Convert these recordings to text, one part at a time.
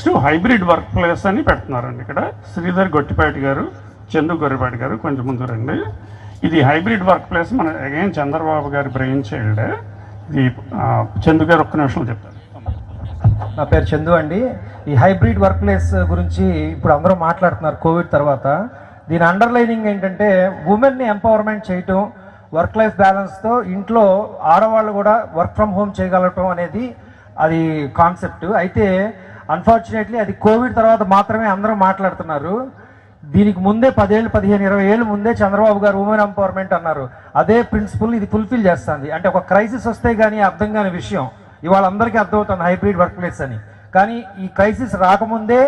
Next hybrid work place అని పెడుతున్నారండి ఇక్కడ. శ్రీధర్ గొట్టిపాటి గారు చందు గొర్రెపాటి గారు కొంచెం ముందు రండి. ఇది హైబ్రిడ్ వర్క్ ప్లేస్ మన అగైన్ చంద్రబాబు గారి బ్రెయిన్ చైల్డ్. ఇది చందు గారు ఒక్క నిమిషం చెప్తారు. నా పేరు చందు అండి. ఈ హైబ్రిడ్ వర్క్ ప్లేస్ గురించి ఇప్పుడు అందరూ మాట్లాడుతున్నారు కోవిడ్ తర్వాత. దీని అండర్లైనింగ్ ఏంటంటే ఉమెన్ని ఎంపవర్మెంట్ చేయటం వర్క్ లైఫ్ బ్యాలెన్స్తో ఇంట్లో ఆడవాళ్ళు కూడా వర్క్ ఫ్రమ్ హోమ్ చేయగలగటం అనేది అది కాన్సెప్ట్. అయితే అన్ఫార్చునేట్లీ అది కోవిడ్ తర్వాత మాత్రమే అందరూ మాట్లాడుతున్నారు. దీనికి ముందే పదేళ్ళు పదిహేను ఇరవై ఏళ్ళు ముందే చంద్రబాబు గారు ఉమెన్ ఎంపవర్మెంట్ అన్నారు. అదే ప్రిన్సిపల్ ఇది ఫుల్ఫిల్ చేస్తుంది. అంటే ఒక క్రైసిస్ వస్తే కానీ అర్థం కాని విషయం. ఇవాళ అందరికీ అర్థమవుతుంది హైబ్రిడ్ వర్క్ ప్లేస్ అని. కానీ ఈ క్రైసిస్ రాకముందే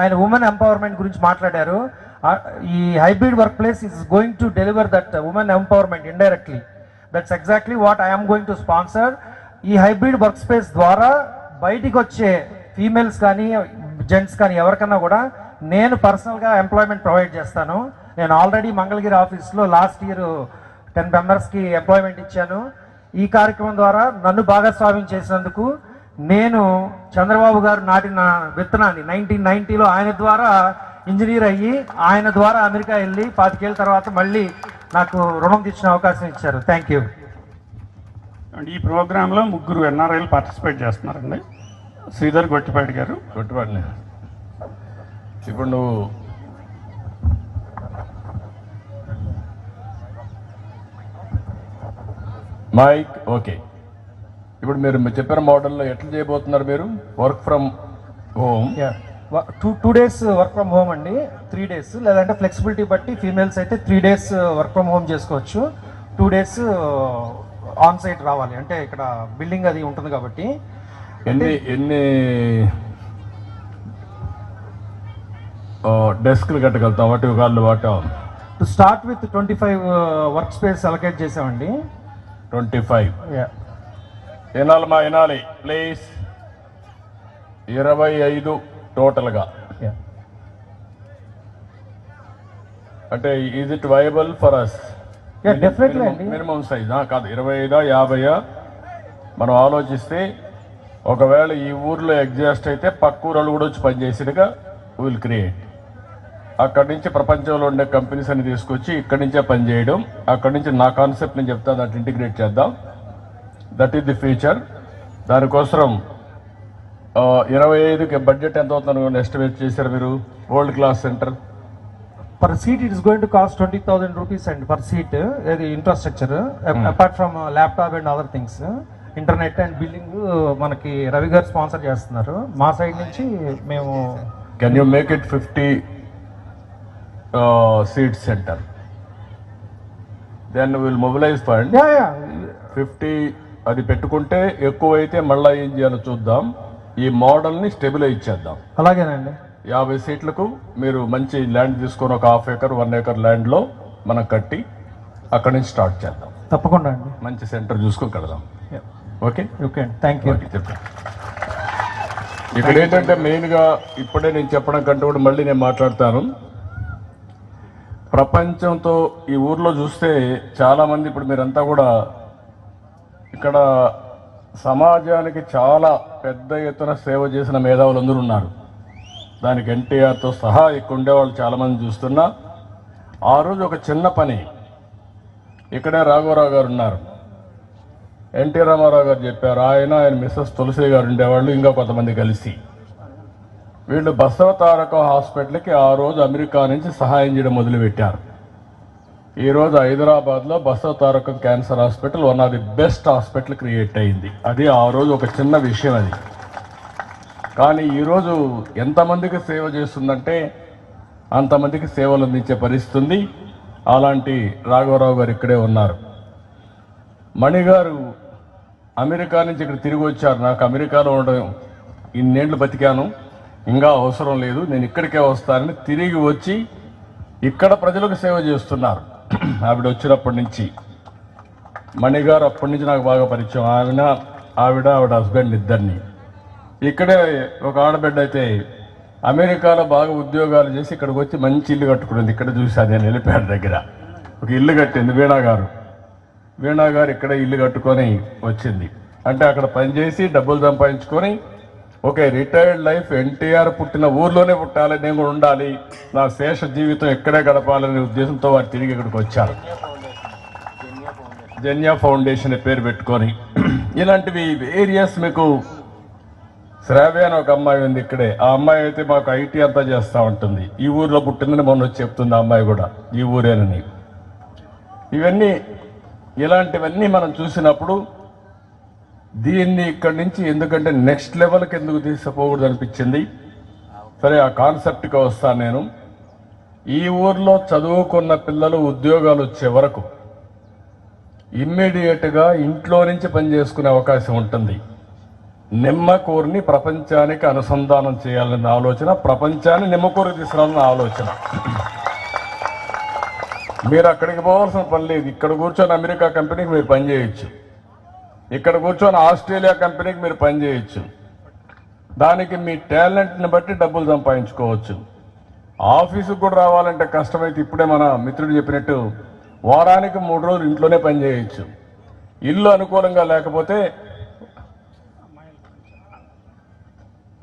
ఆయన ఉమెన్ ఎంపవర్మెంట్ గురించి మాట్లాడారు. ఈ hybrid work place is going to deliver that women empowerment indirectly that's exactly what I'm going to sponsor ఈ హైబ్రిడ్ వర్క్ స్పేస్ ద్వారా బయటికి వచ్చే ఫీమేల్స్ కానీ జెంట్స్ కానీ ఎవరికన్నా కూడా నేను పర్సనల్గా ఎంప్లాయ్మెంట్ ప్రొవైడ్ చేస్తాను. నేను ఆల్రెడీ మంగళగిరి ఆఫీస్లో లాస్ట్ ఇయర్ టెన్ మెంబర్స్కి ఎంప్లాయ్మెంట్ ఇచ్చాను. ఈ కార్యక్రమం ద్వారా నన్ను భాగస్వామ్యం చేసినందుకు నేను చంద్రబాబు గారు నాటిన విత్తనాన్ని నైన్టీన్ నైన్టీలో ఆయన ద్వారా ఇంజనీర్ అయ్యి ఆయన ద్వారా అమెరికా వెళ్ళి పాతికేళ్ళ తర్వాత మళ్ళీ నాకు రుణం తీసిన అవకాశం ఇచ్చారు. థ్యాంక్ యూ ఈ ప్రోగ్రాంలో ముగ్గురు ఎన్ఆర్ఐలు పార్టిసిపేట్ చేస్తున్నారండి. శ్రీధర్ గొట్టిపాటి గారు. కొట్టుబడిన ఇప్పుడు నువ్వు మైక్ ఓకే. ఇప్పుడు మీరు చెప్పిన మోడల్లో ఎట్లా చేయబోతున్నారు మీరు? Work from home two two days work from home అండి. త్రీ డేస్ లేదంటే ఫ్లెక్సిబిలిటీ బట్టి ఫీమేల్స్ అయితే three days work from home చేసుకోవచ్చు. టూ డేస్ ఆన్ సైట్ రావాలి. అంటే ఇక్కడ బిల్డింగ్ అది ఉంటుంది కాబట్టి. ఎన్ని ఎన్ని డెస్క్లు కట్టగలుగుతాం వాటి కాళ్ళు వాట? To start with twenty five work space allocate చేసామండి. Twenty five. వినాలి మా వినాలి ప్లీజ్. ఇరవై ఐదు టోటల్గా. అంటే is it viable for us అండి. మినిమం సైజ్ కాదు ఇరవై ఐదా యాభైయా? మనం ఆలోచిస్తే ఒకవేళ ఈ ఊర్లో ఎగ్జాస్ట్ అయితే పక్క ఊరోళ్ళు కూడా వచ్చి పనిచేసినగా విల్ క్రియేట్ అక్కడి నుంచి ప్రపంచంలో ఉండే కంపెనీస్ అని తీసుకొచ్చి ఇక్కడి నుంచే పనిచేయడం. అక్కడి నుంచి నా కాన్సెప్ట్ నేను చెప్తాను దాంట్లో ఇంటిగ్రేట్ చేద్దాం. దట్ ఈస్ ది ఫ్యూచర్ దానికోసం ఇరవై ఐదుకి బడ్జెట్ ఎంత అవుతుందని ఎస్టిమేట్ చేశారు మీరు? World class center per seat it is going to cost twenty thousand rupees and per seat ఇది infrastructure apart from laptop and other things internet and building మనకి రవి గారు స్పాన్సర్ చేస్తున్నారు. మా సైడ్ నుంచి మేము can you make it fifty seat center then will mobilize fund fifty అది పెట్టుకుంటే ఎక్కువైతే మళ్ళీ ఏం చేయాలో చూద్దాం. ఈ మోడల్ని స్టెబిలైజ్ చేద్దాం. అలాగేనండి. యాభై సీట్లకు మీరు మంచి ల్యాండ్ తీసుకొని ఒక హాఫ్ ఏకర్ వన్ ఏకర్ ల్యాండ్లో మనం కట్టి అక్కడి నుంచి స్టార్ట్ చేద్దాం. తప్పకుండా అండి. మంచి సెంటర్ చూసుకొని కడదాం. ఓకే ఓకే థ్యాంక్ యూ చెప్పండి. ఇక్కడ ఏంటంటే మెయిన్గా ఇప్పుడే నేను చెప్పడం కంటే కూడా మళ్ళీ నేను మాట్లాడతాను. ప్రపంచంతో ఈ ఊర్లో చూస్తే చాలామంది ఇప్పుడు మీరంతా కూడా ఇక్కడ సమాజానికి చాలా పెద్ద ఎత్తున సేవ చేసిన మేధావులు అందరూ ఉన్నారు. దానికి ఎన్టీఆర్తో సహా ఇక్కడ ఉండేవాళ్ళు చాలామంది చూస్తున్నా. ఆ రోజు ఒక చిన్న పని. ఇక్కడే రాఘవరావు గారు ఉన్నారు. ఎన్టీ రామారావు గారు చెప్పారు ఆయన ఆయన మిస్సెస్ తులసి గారు ఉండేవాళ్ళు ఇంకా కొంతమంది కలిసి. వీళ్ళు బసవ తారక హాస్పిటల్కి ఆ రోజు అమెరికా నుంచి సహాయం చేయడం మొదలుపెట్టారు. ఈరోజు హైదరాబాద్లో Basavatarakam cancer hospital one of the best hospital create అయింది. అది ఆ రోజు ఒక చిన్న విషయం అది. కానీ ఈరోజు ఎంతమందికి సేవ చేస్తుందంటే అంతమందికి సేవలు అందించే పరిస్థితుంది. అలాంటి రాఘవరావు గారు ఇక్కడే ఉన్నారు. మణి గారు అమెరికా నుంచి ఇక్కడ తిరిగి వచ్చారు. నాకు అమెరికాలో ఉండడం ఇన్నేళ్ళు బతికాను. ఇంకా అవసరం లేదు. నేను ఇక్కడికే వస్తానని తిరిగి వచ్చి ఇక్కడ ప్రజలకు సేవ చేస్తున్నారు. ఆవిడ వచ్చినప్పటి నుంచి. మణిగారు అప్పటి నుంచి నాకు బాగా పరిచయం. ఆవిడ ఆవిడ ఆవిడ హస్బెండ్ ఇద్దరిని. ఇక్కడే ఒక ఆడబిడ్డ అయితే అమెరికాలో బాగా ఉద్యోగాలు చేసి ఇక్కడికి వచ్చి మంచి ఇల్లు కట్టుకుంది ఇక్కడ చూసి నేను వెళ్ళిపోయాడు దగ్గర. ఒక ఇల్లు కట్టింది వీణా గారు. వీణా గారు ఇక్కడ ఇల్లు కట్టుకొని వచ్చింది. అంటే అక్కడ పనిచేసి డబ్బులు సంపాదించుకొని ఓకే రిటైర్డ్ లైఫ్ ఎన్టీఆర్ పుట్టిన ఊర్లోనే పుట్టాలి నేను కూడా ఉండాలి. నా శేష జీవితం ఎక్కడే గడపాలనే ఉద్దేశంతో వారు తిరిగి ఇక్కడికి వచ్చారు. జన్యా ఫౌండేషన్ పేరు పెట్టుకొని. ఇలాంటివి వేరియస్ మీకు శ్రావ్య అని ఒక అమ్మాయి ఉంది ఇక్కడే. ఆ అమ్మాయి అయితే మాకు ఐటీ అంతా చేస్తూ ఉంటుంది. ఈ ఊర్లో పుట్టిందని మొన్న వచ్చి చెప్తుంది ఆ అమ్మాయి కూడా. ఈ ఊరేనని. ఇవన్నీ ఇలాంటివన్నీ మనం చూసినప్పుడు దీన్ని ఇక్కడి నుంచి ఎందుకంటే నెక్స్ట్ లెవెల్కి ఎందుకు తీసుకుపోకూడదు అనిపించింది? సరే ఆ కాన్సెప్ట్కి వస్తాను నేను. ఈ ఊర్లో చదువుకున్న పిల్లలు ఉద్యోగాలు వచ్చే వరకు ఇమ్మీడియట్గా ఇంట్లో నుంచి పనిచేసుకునే అవకాశం ఉంటుంది. నిమ్మకూరుని ప్రపంచానికి అనుసంధానం చేయాలన్న ఆలోచన ప్రపంచాన్ని నిమ్మకూరు తీసుకురావాలన్న ఆలోచన. మీరు అక్కడికి పోవాల్సిన పని లేదు. ఇక్కడ కూర్చొని అమెరికా కంపెనీకి మీరు పని చేయొచ్చు. ఇక్కడ కూర్చొని ఆస్ట్రేలియా కంపెనీకి మీరు పని చేయొచ్చు. దానికి మీ టాలెంట్ని బట్టి డబ్బులు సంపాదించుకోవచ్చు. ఆఫీసుకు కూడా రావాలంటే కష్టమైతే ఇప్పుడే మన మిత్రుడు చెప్పినట్టు వారానికి మూడు రోజులు ఇంట్లోనే పనిచేయచ్చు ఇల్లు అనుకూలంగా లేకపోతే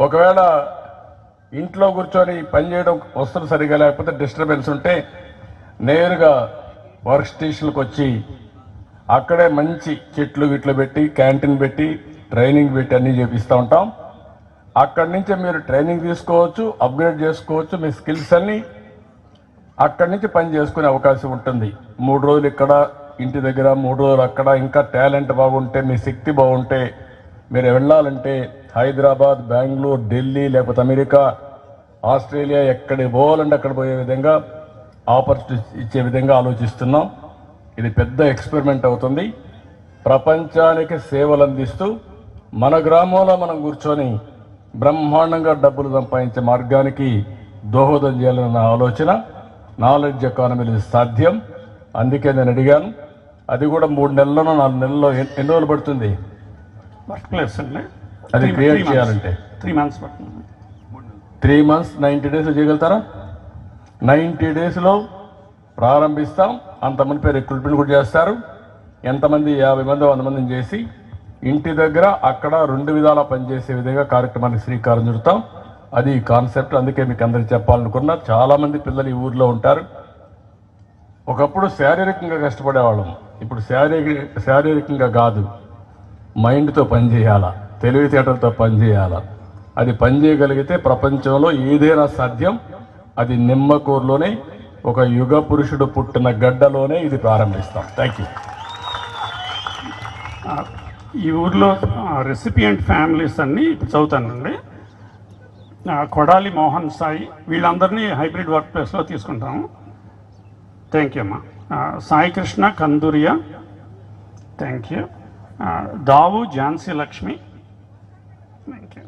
ఒకవేళ ఇంట్లో కూర్చొని పని చేయడం వస్తువులు సరిగా లేకపోతే డిస్టర్బెన్స్ ఉంటే నేరుగా వర్క్ స్టేషన్కి వచ్చి అక్కడే మంచి చెట్లు గిట్లు పెట్టి క్యాంటీన్ పెట్టి ట్రైనింగ్ పెట్టి అన్నీ చేపిస్తూ ఉంటాం. అక్కడి నుంచి మీరు ట్రైనింగ్ తీసుకోవచ్చు అప్గ్రేడ్ చేసుకోవచ్చు మీ స్కిల్స్ అన్నీ అక్కడి నుంచి పని చేసుకునే అవకాశం ఉంటుంది. మూడు రోజులు ఇక్కడ ఇంటి దగ్గర మూడు రోజులు అక్కడ ఇంకా టాలెంట్ బాగుంటే మీ శక్తి బాగుంటే మీరు వెళ్ళాలంటే హైదరాబాద్ బెంగళూరు ఢిల్లీ లేకపోతే అమెరికా ఆస్ట్రేలియా ఎక్కడికి పోవాలంటే అక్కడ పోయే విధంగా ఆపర్చునిటీ ఇచ్చే విధంగా ఆలోచిస్తున్నాం. ఇది పెద్ద ఎక్స్పెరిమెంట్ అవుతుంది. ప్రపంచానికి సేవలు అందిస్తూ మన గ్రామంలో మనం కూర్చొని బ్రహ్మాండంగా డబ్బులు సంపాదించే మార్గానికి దోహదం చేయాలన్న ఆలోచన నాలెడ్జ్ ఎకానమీలో సాధ్యం. అందుకే నేను అడిగాను. అది కూడా మూడు నెలల్లో నాలుగు నెలల్లో ఎన్ని రోజులు పడుతుంది? వర్క్ ప్లేస్ అండి. అది create చేయాలంటే. Three months three months ninety days చేయగలుగుతారా? నైంటీ డేస్లో ప్రారంభిస్తాం. అంతమంది పేరు రిక్రూట్మెంట్ కూడా చేస్తారు. ఎంతమంది? యాభై మంది వంద మందిని చేసి ఇంటి దగ్గర అక్కడ రెండు విధాలా పనిచేసే విధంగా కార్యక్రమానికి శ్రీకారం చుడతాం. అది కాన్సెప్ట్ అందుకే మీకు అందరికి చెప్పాలనుకున్నా చాలామంది పిల్లలు ఈ ఊర్లో ఉంటారు. ఒకప్పుడు శారీరకంగా కష్టపడేవాళ్ళం. ఇప్పుడు శారీరక శారీరకంగా కాదు. మైండ్తో పనిచేయాలా? తెలివితేటలతో పనిచేయాలా? అది పనిచేయగలిగితే ప్రపంచంలో ఏదైనా సాధ్యం అది నిమ్మకూరులోనే ఒక యుగ పురుషుడు పుట్టిన గడ్డలోనే ఇది ప్రారంభిస్తాం. థ్యాంక్ యూ ఈ ఊర్లో రెసిపియంట్ ఫ్యామిలీస్ అన్నీ చదువుతానండి. కొడాలి మోహన్ సాయి వీళ్ళందరినీ హైబ్రిడ్ వర్క్ ప్లేస్లో తీసుకుంటాము. థ్యాంక్ యూ అమ్మా. Sai Krishna Kanduria. Thank you Davu Jhansi Lakshmi. Thank you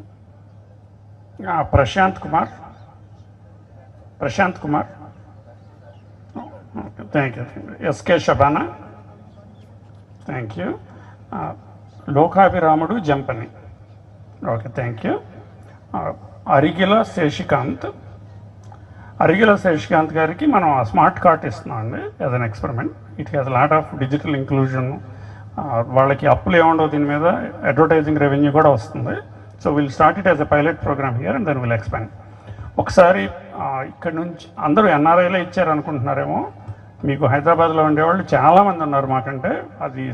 Prashanth Kumar. Prashanth Kumar thank you SK Shabana thank you Lokabhiramudu Jampani okay thank you Arigila Seshikanth Arigila Seshikanth గారికి మనం ఆ smart cart ఇస్తున్నాం అండి as an experiment it has lot of digital inclusion వాళ్ళకి అప్పులు ఏముండవు దీని మీద అడ్వర్టైజింగ్ రెవెన్యూ కూడా వస్తుంది. So will start it as a pilot program here and then will expand ఒకసారి ఇక్కడ నుంచి అందరూ ఎన్ఆర్ఐలో ఇచ్చారు అనుకుంటున్నారేమో మీకు హైదరాబాద్లో ఉండేవాళ్ళు చాలామంది ఉన్నారు మాకంటే. అది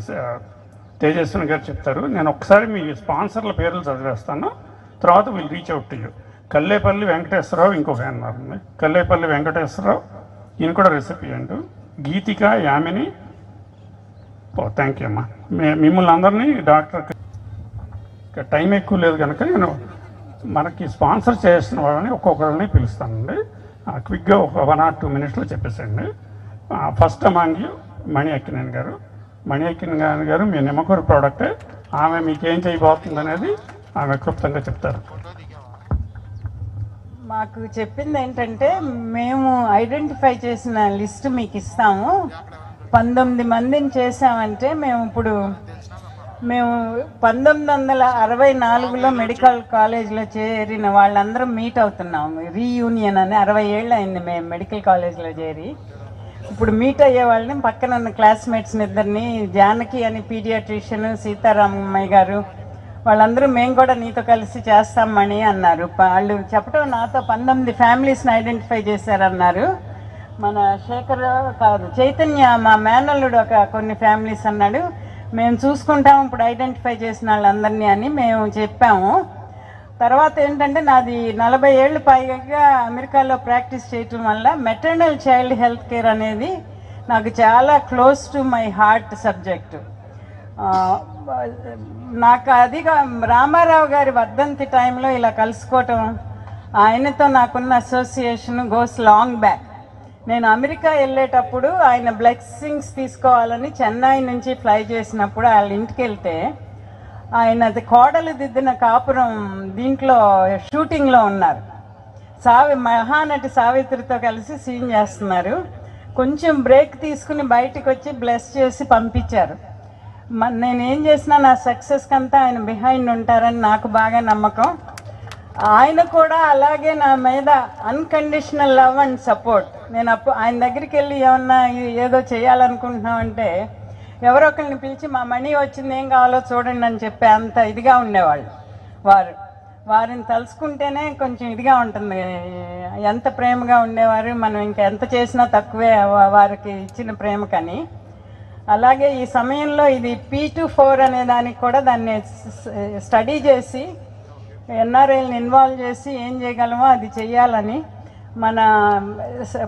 తేజస్విని గారు చెప్తారు. నేను ఒకసారి మీ స్పాన్సర్ల పేర్లు చదివేస్తాను. తర్వాత వీళ్ళు reach out to you Kallepalli Venkateswararao ఇంకొక ఆయన ఉన్నారు. కల్లేపల్లి వెంకటేశ్వరరావు ఈయన కూడా recipient. Geethika Yamini. Oh thank you అమ్మా. మే- మిమ్మల్ని అందరినీ డాక్టర్ టైం ఎక్కువ లేదు కనుక నేను మనకి స్పాన్సర్ చేసిన వాళ్ళని ఒక్కొక్కరిని పిలుస్తానండి. క్విక్గా ఒక వన్ ఆర్ టూ మినిట్స్లో చెప్పేసండి ఫస్ట్ అమాంగ్ మణి అక్కినేని గారు. మణి అక్కినేని గారు మీ నిమ్మకూరు ప్రోడక్ట్. ఆమె మీకు ఏం చేయబోతుంది అనేది ఆమె క్లుప్తంగా చెప్తారు. మాకు చెప్పింది ఏంటంటే మేము ఐడెంటిఫై చేసిన లిస్ట్ మీకు ఇస్తాము పంతొమ్మిది మందిని చేసామంటే మేము ఇప్పుడు మేము పంతొమ్మిది వందల అరవై నాలుగులో మెడికల్ కాలేజ్లో చేరిన వాళ్ళందరం మీట్ అవుతున్నాం. రీయూనియన్ అని అరవై ఏళ్ళు అయింది మేము మెడికల్ కాలేజ్లో చేరి. ఇప్పుడు మీట్ అయ్యే వాళ్ళని పక్కన ఉన్న క్లాస్మేట్స్ని ఇద్దరిని జానకి అని పీడియాట్రిషియన్ సీతారామయ్య గారు వాళ్ళందరూ మేము కూడా నీతో కలిసి చేస్తామని అన్నారు. వాళ్ళు చెప్పడం నాతో పంతొమ్మిది ఫ్యామిలీస్ని ఐడెంటిఫై చేశారన్నారు. మన శేఖర్ కాదు చైతన్య మా మేనల్లుడు ఒక కొన్ని ఫ్యామిలీస్ అన్నాడు. మేము చూసుకుంటాము ఇప్పుడు ఐడెంటిఫై చేసిన వాళ్ళందరినీ అని మేము చెప్పాము. తర్వాత ఏంటంటే నాది నలభై ఏళ్ళు పైగా అమెరికాలో ప్రాక్టీస్ చేయటం వల్ల మెటర్నల్ చైల్డ్ హెల్త్ కేర్ అనేది నాకు చాలా close to my heart subject నాకు అదిగా రామారావు గారి వర్ధంతి టైంలో ఇలా కలుసుకోవటం ఆయనతో నాకున్న అసోసియేషన్ గోస్ లాంగ్ బ్యాక్ నేను అమెరికా వెళ్ళేటప్పుడు ఆయన బ్లెస్సింగ్స్ తీసుకోవాలని చెన్నై నుంచి ఫ్లై చేసినప్పుడు వాళ్ళ ఇంటికి వెళ్తే ఆయన అది కోడలు దిద్దిన కాపురం దీంట్లో షూటింగ్లో ఉన్నారు. సావి మహానటి సావిత్రితో కలిసి సీన్ చేస్తున్నారు. కొంచెం బ్రేక్ తీసుకుని బయటికి వచ్చి బ్లెస్ చేసి పంపించారు. మ- నేనేం చేసినా నా సక్సెస్కి అంతా ఆయన బిహైండ్ ఉంటారని నాకు బాగా నమ్మకం. ఆయన కూడా అలాగే నా మీద అన్కండిషనల్ లవ్ అండ్ సపోర్ట్ నేను అప్పుడు ఆయన దగ్గరికి వెళ్ళి ఏమన్నా ఏదో చేయాలనుకుంటున్నామంటే ఎవరో ఒకరిని పిలిచి మా మనీ వచ్చింది ఏం కావాలో చూడండి అని చెప్పి అంత ఇదిగా ఉండేవాళ్ళు. వారు వారిని తలుచుకుంటేనే కొంచెం ఇదిగా ఉంటుంది. ఎంత ప్రేమగా ఉండేవారు మనం ఇంకా ఎంత చేసినా తక్కువే వారికి ఇచ్చిన ప్రేమ కానీ అలాగే ఈ సమయంలో ఇది పీ టు ఫోర్ అనే దానికి కూడా దాన్ని స్టడీ చేసి ఎన్ఆర్ఐని ఇన్వాల్వ్ చేసి ఏం చేయగలమో అది చేయాలని మన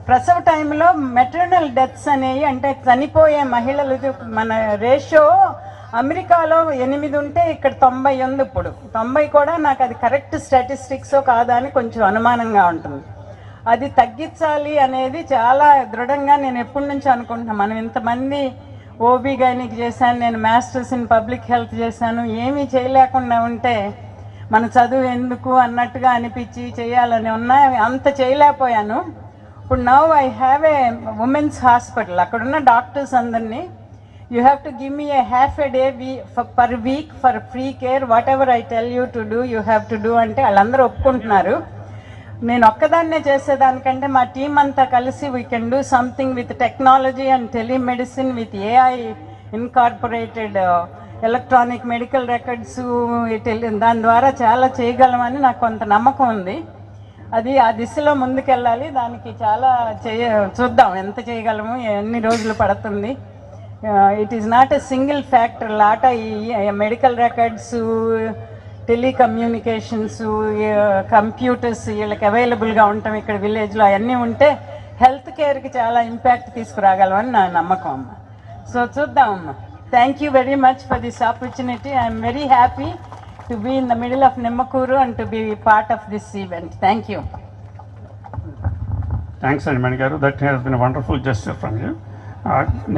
ప్రసవ టైంలో మెటర్నల్ డెత్స్ అనేవి అంటే చనిపోయే మహిళలు మన రేషియో అమెరికాలో ఎనిమిది ఉంటే ఇక్కడ తొంభై ఉంది ఇప్పుడు. తొంభై కూడా నాకు అది కరెక్ట్ స్టాటిస్టిక్స్ కాదా అని కొంచెం అనుమానంగా ఉంటుంది. అది తగ్గించాలి అనేది చాలా దృఢంగా నేను ఎప్పటి నుంచి అనుకుంటున్నాను. మనం ఇంతమంది ఓబీ గైనిక్ చేశాను నేను మాస్టర్స్ ఇన్ పబ్లిక్ హెల్త్ చేశాను ఏమీ చేయలేకుండా ఉంటే మన చదువు ఎందుకు అన్నట్టుగా అనిపించి చేయాలని ఉన్నా అంత చేయలేకపోయాను. ఇప్పుడు now I have a women's hospital అక్కడున్న డాక్టర్స్ అందరినీ you have to give me a half a day we per week for free care whatever I tell you to do you have to do అంటే వాళ్ళందరూ ఒప్పుకుంటున్నారు. నేను ఒక్కదాన్నే చేసేదానికంటే మా team అంతా కలిసి we can do something with technology and telemedicine with AI incorporated electronic medical records దాని ద్వారా చాలా చేయగలమని నాకు కొంత నమ్మకం ఉంది. అది ఆ దిశలో ముందుకెళ్ళాలి. దానికి చాలా చేయ చూద్దాం ఎంత చేయగలము ఎన్ని రోజులు పడుతుంది. It is not a single factor లాట ఈ మెడికల్ రికార్డ్స్ టెలికమ్యూనికేషన్స్ కంప్యూటర్స్ వీళ్ళకి అవైలబుల్గా ఉంటాం ఇక్కడ విలేజ్లో అవన్నీ ఉంటే హెల్త్ కేర్కి చాలా ఇంపాక్ట్ తీసుకురాగలమని నా నమ్మకం అమ్మ. సో చూద్దాం అమ్మ. Thank you very much for this opportunity. I'm very happy to be in the middle of Nemmakuru and to be part of this event. Thank you. Thanks, Animani Garu. That has been a wonderful gesture from you. Uh,